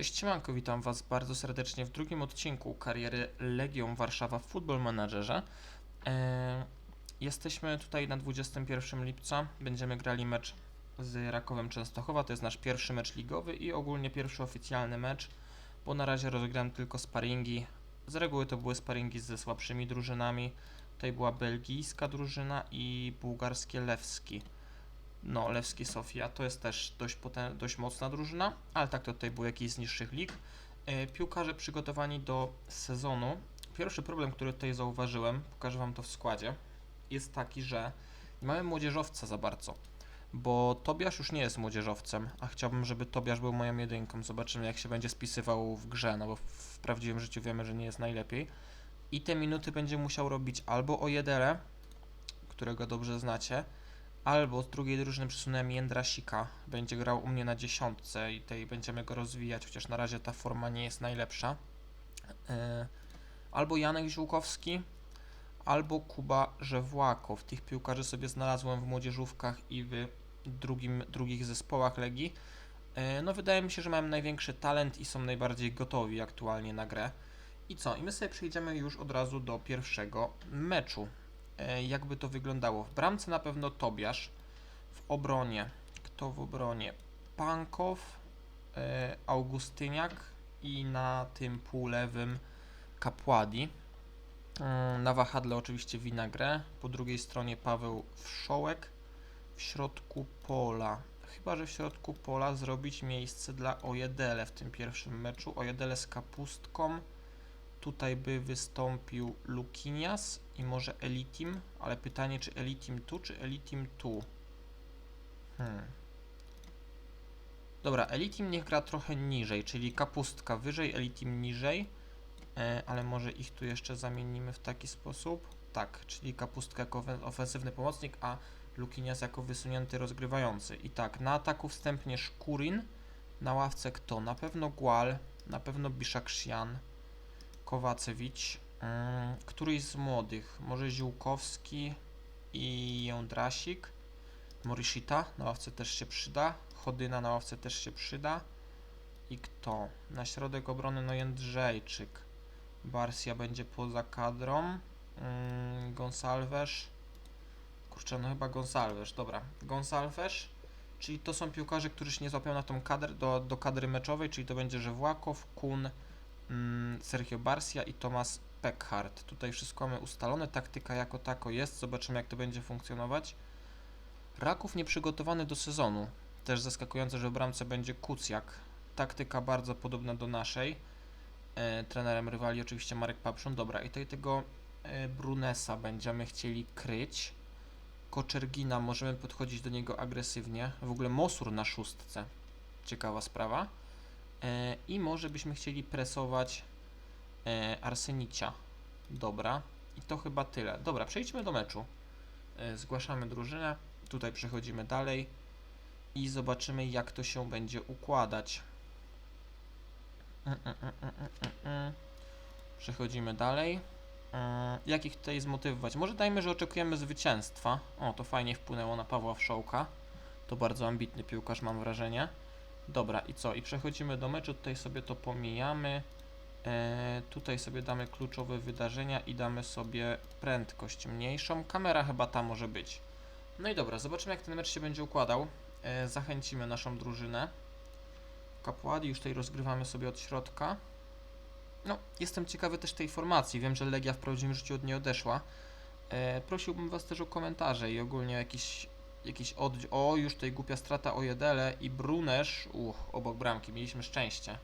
Cześć Siemanko, witam Was bardzo serdecznie w drugim odcinku kariery Legią Warszawa w Football Managerze. E, jesteśmy tutaj na 21 lipca, będziemy grali mecz z Rakowem Częstochowa, to jest nasz pierwszy mecz ligowy i ogólnie pierwszy oficjalny mecz, bo na razie rozegrałem tylko sparingi. Z reguły to były sparingi ze słabszymi drużynami, tutaj była belgijska drużyna i bułgarskie Lewski. No, Lewski Sofia to jest też dość, poten- dość mocna drużyna, ale tak to tutaj był jakiś z niższych lig. E, piłkarze przygotowani do sezonu. Pierwszy problem, który tutaj zauważyłem, pokażę Wam to w składzie, jest taki, że nie mamy młodzieżowca za bardzo, bo Tobiasz już nie jest młodzieżowcem, a chciałbym, żeby Tobiasz był moją jedynką. Zobaczymy, jak się będzie spisywał w grze, no bo w prawdziwym życiu wiemy, że nie jest najlepiej. I te minuty będzie musiał robić albo Ojedele, którego dobrze znacie, Albo z drugiej drużyny przesunąłem Jędrasika. Będzie grał u mnie na dziesiątce i tej będziemy go rozwijać, chociaż na razie ta forma nie jest najlepsza. E, Albo Janek Ziółkowski, albo Kuba Żewłakow. Tych piłkarzy sobie znalazłem w młodzieżówkach i w drugim, drugich zespołach Legii. E, No wydaje mi się, że mają największy talent i są najbardziej gotowi aktualnie na grę. I co? I my sobie przejdziemy już od razu do pierwszego meczu jakby to wyglądało. W bramce na pewno Tobiasz, w obronie, kto w obronie? Pankow, e, Augustyniak i na tym półlewym Kapładi. Mm, Na wahadle oczywiście Winagre, po drugiej stronie Paweł Wszołek, w środku pola. Chyba, że w środku pola zrobić miejsce dla Ojedele w tym pierwszym meczu. Ojedele z Kapustką. Tutaj by wystąpił Lukinias i może Elitim, ale pytanie czy Elitim tu, czy Elitim tu? Hmm. Dobra, Elitim niech gra trochę niżej, czyli kapustka wyżej, Elitim niżej, e, ale może ich tu jeszcze zamienimy w taki sposób. Tak, czyli kapustka jako ofen- ofensywny pomocnik, a Lukinias jako wysunięty rozgrywający. I tak, na ataku wstępnie Szkurin, na ławce kto? Na pewno Gual, na pewno Biszakszian, Kowacewicz, mm, któryś z młodych, może Ziółkowski i Jądrasik, Morishita na ławce też się przyda, Chodyna na ławce też się przyda. I kto? Na środek obrony no Jędrzejczyk, Barsia będzie poza kadrą, mm, Gonsalves, kurczę no chyba Gonsalves, dobra, Gonsalves, czyli to są piłkarze, którzy się nie złapią na tą kadrę, do, do kadry meczowej, czyli to będzie Żewłakow, Kun, Sergio Barcia i Thomas Peckhardt. Tutaj wszystko mamy ustalone, taktyka jako tako jest, zobaczymy jak to będzie funkcjonować. Raków nieprzygotowany do sezonu. Też zaskakujące, że w bramce będzie Kucjak. Taktyka bardzo podobna do naszej. E, trenerem rywali oczywiście Marek Papszun. Dobra, i tutaj tego e, Brunesa będziemy chcieli kryć. Koczergina, możemy podchodzić do niego agresywnie. W ogóle Mosur na szóstce. Ciekawa sprawa. E, I może byśmy chcieli presować e, Arsenicia. Dobra. I to chyba tyle. Dobra, przejdźmy do meczu. E, zgłaszamy drużynę. Tutaj przechodzimy dalej. I zobaczymy, jak to się będzie układać. Mm, mm, mm. Przechodzimy dalej. Jak ich tutaj zmotywować? Może dajmy, że oczekujemy zwycięstwa. O, to fajnie wpłynęło na Pawła Wszołka. To bardzo ambitny piłkarz, mam wrażenie. Dobra, i co? I przechodzimy do meczu, tutaj sobie to pomijamy. E, tutaj sobie damy kluczowe wydarzenia i damy sobie prędkość mniejszą. Kamera chyba ta może być. No i dobra, zobaczymy jak ten mecz się będzie układał. E, zachęcimy naszą drużynę. Kapładi już tutaj rozgrywamy sobie od środka. No, jestem ciekawy też tej formacji. Wiem, że Legia w prawdziwym życiu od niej odeszła. E, prosiłbym Was też o komentarze i ogólnie jakiś jakiś oddział. O, już tutaj głupia strata o Jedele i Brunesz. Uch, obok bramki, mieliśmy szczęście.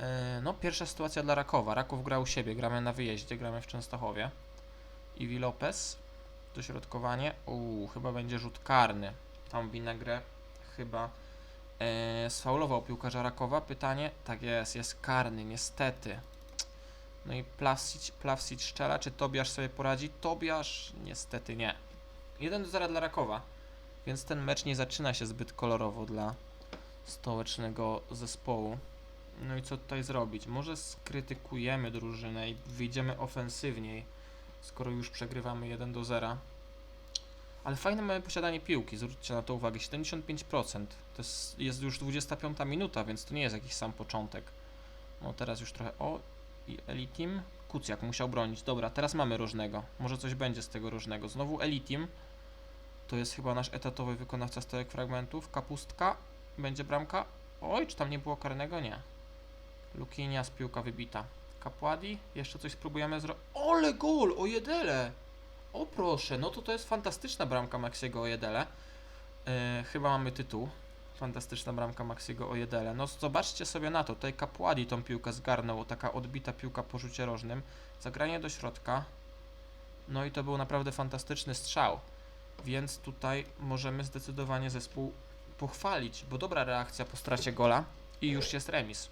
E, no, pierwsza sytuacja dla Rakowa. Raków gra u siebie, gramy na wyjeździe, gramy w Częstochowie. Iwi Lopez, dośrodkowanie. Uuu, chyba będzie rzut karny. Tam Winagre chyba e, sfaulował piłkarza Rakowa. Pytanie, tak jest, jest karny, niestety. No i Plavsic, Plavsic szczela, czy Tobiasz sobie poradzi? Tobiasz niestety nie. 1 do 0 dla Rakowa, więc ten mecz nie zaczyna się zbyt kolorowo dla stołecznego zespołu. No i co tutaj zrobić? Może skrytykujemy drużynę i wyjdziemy ofensywniej, skoro już przegrywamy 1 do 0. Ale fajne mamy posiadanie piłki, zwróćcie na to uwagę, 75%. To jest, jest już 25 minuta, więc to nie jest jakiś sam początek. No teraz już trochę, o i Elitim. Kucjak musiał bronić, dobra, teraz mamy różnego. Może coś będzie z tego różnego. Znowu Elitim. To jest chyba nasz etatowy wykonawca stałych fragmentów. Kapustka. Będzie bramka. Oj, czy tam nie było karnego? Nie. Lukinias, piłka wybita. Kapładi, jeszcze coś spróbujemy zrobić. Ole gol, o jedele! O proszę, no to to jest fantastyczna bramka Maxiego Ojedele. Yy, chyba mamy tytuł. Fantastyczna bramka Maxiego Ojedele. No zobaczcie sobie na to, tutaj Kapładi tą piłkę zgarnął, taka odbita piłka po rzucie rożnym. Zagranie do środka. No i to był naprawdę fantastyczny strzał. Więc tutaj możemy zdecydowanie zespół pochwalić, bo dobra reakcja po stracie gola i już jest remis.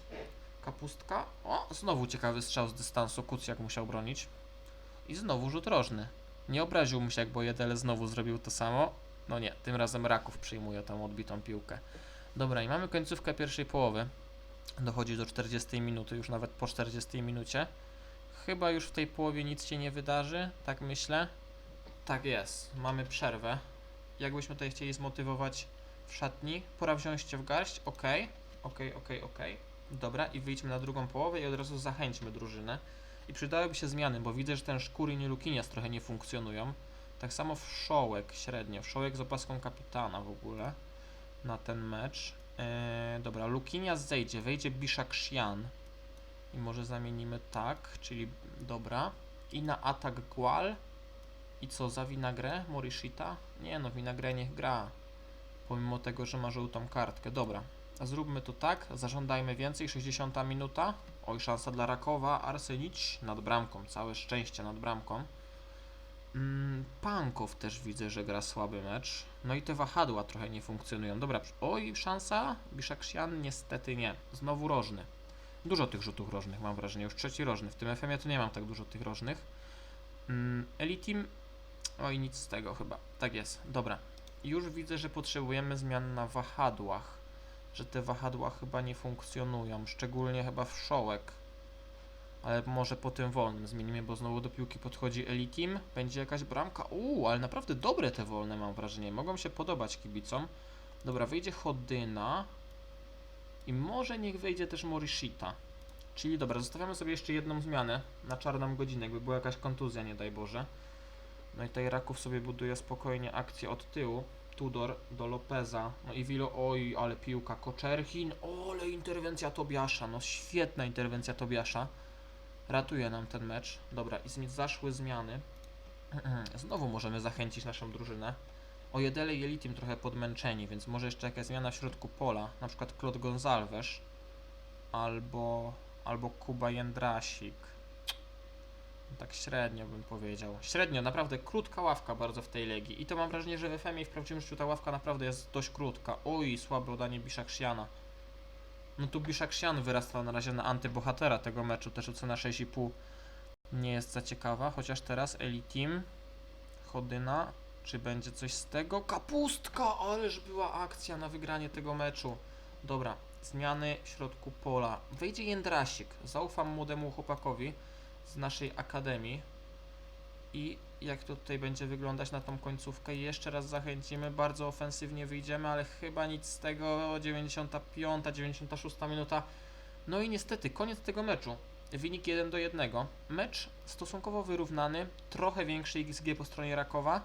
Kapustka. O, znowu ciekawy strzał z dystansu. Kucjak musiał bronić. I znowu rzut rożny. Nie obraził mu się, jak Bojedele znowu zrobił to samo. No nie, tym razem Raków przyjmuje tą odbitą piłkę. Dobra, i mamy końcówkę pierwszej połowy. Dochodzi do 40 minuty, już nawet po 40 minucie. Chyba już w tej połowie nic się nie wydarzy, tak myślę. Tak jest, mamy przerwę. Jakbyśmy tutaj chcieli zmotywować w szatni, pora wziąć cię w garść, ok, ok, ok, ok. Dobra, i wyjdźmy na drugą połowę i od razu zachęćmy drużynę. I przydałyby się zmiany, bo widzę, że ten Szkurin i Lukinias trochę nie funkcjonują. Tak samo Wszołek średnio. Wszołek z opaską kapitana w ogóle na ten mecz. Eee, dobra, Lukinias zejdzie, wejdzie Bishakshian. I może zamienimy tak, czyli dobra. I na atak Gual. I co, za Winagrę? Morishita? Nie no, Winagrę niech gra. Pomimo tego, że ma żółtą kartkę. Dobra, a zróbmy to tak, zażądajmy więcej, 60 minuta. Oj, szansa dla Rakowa, Arsenić nad bramką, całe szczęście nad bramką. Mm, Pankow też widzę, że gra słaby mecz. No i te wahadła trochę nie funkcjonują. Dobra, oj, szansa, Bishakshian niestety nie. Znowu rożny. Dużo tych rzutów rożnych mam wrażenie, już trzeci rożny. W tym FM-ie to nie mam tak dużo tych rożnych. Mm, Elitim, oj, nic z tego chyba. Tak jest, dobra. Już widzę, że potrzebujemy zmian na wahadłach że te wahadła chyba nie funkcjonują, szczególnie chyba w szołek. Ale może po tym wolnym zmienimy, bo znowu do piłki podchodzi Elitim. Będzie jakaś bramka. Uuu, ale naprawdę dobre te wolne mam wrażenie. Mogą się podobać kibicom. Dobra, wyjdzie Chodyna. I może niech wejdzie też Morishita. Czyli dobra, zostawiamy sobie jeszcze jedną zmianę na czarną godzinę, jakby była jakaś kontuzja, nie daj Boże. No i tutaj Raków sobie buduje spokojnie akcję od tyłu. Tudor do Lopeza. No i Wilo, oj, ale piłka. Koczerchin, o, ale interwencja Tobiasza. No świetna interwencja Tobiasza. Ratuje nam ten mecz. Dobra, i zaszły zmiany. Znowu możemy zachęcić naszą drużynę. O Jedele i Elitim trochę podmęczeni, więc może jeszcze jakaś zmiana w środku pola. Na przykład Claude Gonzalves. Albo, albo Kuba Jędrasik. Tak średnio bym powiedział. Średnio, naprawdę krótka ławka bardzo w tej legii. I to mam wrażenie, że w FM i w prawdziwym życiu ta ławka naprawdę jest dość krótka. Oj, słabe udanie Bishakshiana. No tu Bishakshian wyrastał na razie na antybohatera tego meczu. Też ocena 6,5 nie jest za ciekawa. Chociaż teraz Elitim, Chodyna. Czy będzie coś z tego? Kapustka! Ależ była akcja na wygranie tego meczu. Dobra, zmiany w środku pola. Wejdzie Jędrasik. Zaufam młodemu chłopakowi z naszej akademii i jak to tutaj będzie wyglądać na tą końcówkę. Jeszcze raz zachęcimy, bardzo ofensywnie wyjdziemy, ale chyba nic z tego, 95, 96 minuta. No i niestety, koniec tego meczu. Wynik 1 do 1 mecz stosunkowo wyrównany, trochę większy XG po stronie Rakowa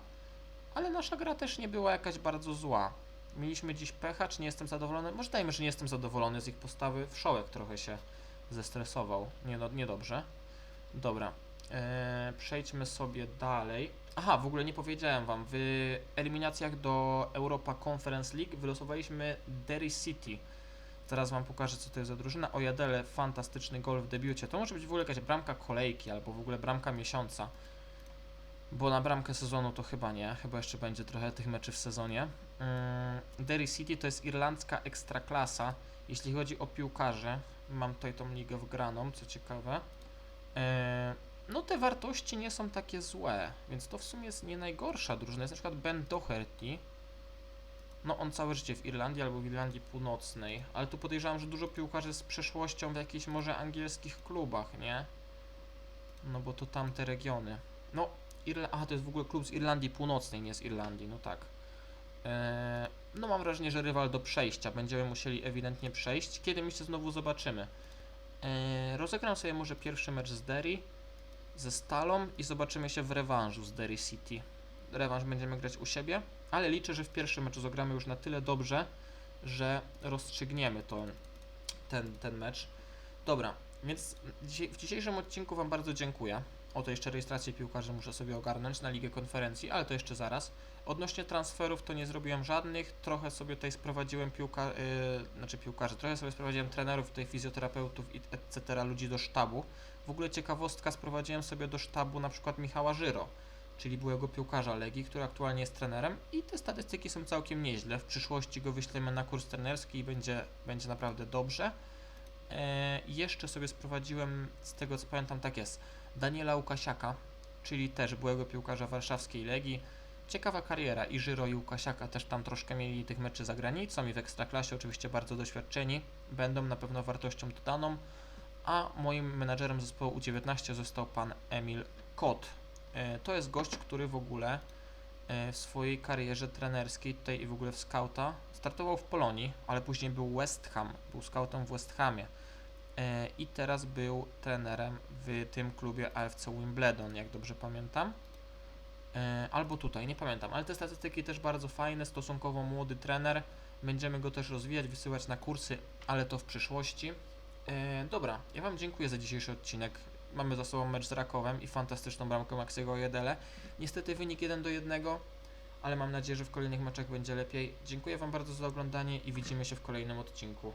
ale nasza gra też nie była jakaś bardzo zła. Mieliśmy dziś pecha, czy nie jestem zadowolony? Może dajmy, że nie jestem zadowolony z ich postawy, Wszołek trochę się zestresował, nie, no, niedobrze. Dobra, eee, przejdźmy sobie dalej. Aha, w ogóle nie powiedziałem Wam, w eliminacjach do Europa Conference League wylosowaliśmy Derry City. Zaraz Wam pokażę, co to jest za drużyna. Ojadele, fantastyczny gol w debiucie. To może być w ogóle jakaś bramka kolejki, albo w ogóle bramka miesiąca. Bo na bramkę sezonu to chyba nie, chyba jeszcze będzie trochę tych meczy w sezonie. Mm, Derry City to jest irlandzka ekstraklasa. Jeśli chodzi o piłkarzy, mam tutaj tą ligę wgraną, co ciekawe. E, no te wartości nie są takie złe, więc to w sumie jest nie najgorsza drużyna. Jest na przykład Ben Doherty. No on całe życie w Irlandii albo w Irlandii Północnej, ale tu podejrzewam, że dużo piłkarzy z przeszłością w jakichś może angielskich klubach, nie? No bo to tamte regiony. No Irla Aha, to jest w ogóle klub z Irlandii Północnej, nie z Irlandii, no tak. Eee, no mam wrażenie, że rywal do przejścia. Będziemy musieli ewidentnie przejść. Kiedy my się znowu zobaczymy? Eee, rozegram sobie może pierwszy mecz z Derry, ze Stalą i zobaczymy się w rewanżu z Derry City. Rewanż będziemy grać u siebie, ale liczę, że w pierwszym meczu zagramy już na tyle dobrze, że rozstrzygniemy to, ten, ten mecz. Dobra, więc w dzisiejszym odcinku Wam bardzo dziękuję. Oto jeszcze rejestrację piłkarzy muszę sobie ogarnąć na Ligę Konferencji, ale to jeszcze zaraz. Odnośnie transferów to nie zrobiłem żadnych, trochę sobie tutaj sprowadziłem piłka, yy, znaczy piłkarzy, trochę sobie sprowadziłem trenerów, tutaj fizjoterapeutów etc. ludzi do sztabu. W ogóle ciekawostka, sprowadziłem sobie do sztabu na przykład Michała Żyro, czyli byłego piłkarza Legii, który aktualnie jest trenerem i te statystyki są całkiem nieźle. W przyszłości go wyślemy na kurs trenerski i będzie, będzie naprawdę dobrze. E, jeszcze sobie sprowadziłem, z tego co pamiętam, tak jest, Daniela Łukasiaka, czyli też byłego piłkarza warszawskiej Legii. Ciekawa kariera i Żyro i Łukasiaka też tam troszkę mieli tych meczy za granicą i w Ekstraklasie oczywiście bardzo doświadczeni. Będą na pewno wartością dodaną. A moim menadżerem zespołu U19 został pan Emil Kot. E, to jest gość, który w ogóle e, w swojej karierze trenerskiej tutaj i w ogóle w skauta startował w Polonii, ale później był West Ham, był skautem w West Hamie. E, I teraz był trenerem w tym klubie AFC Wimbledon, jak dobrze pamiętam. E, Albo tutaj, nie pamiętam, ale te statystyki też bardzo fajne, stosunkowo młody trener. Będziemy go też rozwijać, wysyłać na kursy, ale to w przyszłości. E, dobra, ja Wam dziękuję za dzisiejszy odcinek. Mamy za sobą mecz z Rakowem i fantastyczną bramkę Maxiego Jedele. Niestety wynik 1 do 1, ale mam nadzieję, że w kolejnych meczach będzie lepiej. Dziękuję Wam bardzo za oglądanie i widzimy się w kolejnym odcinku.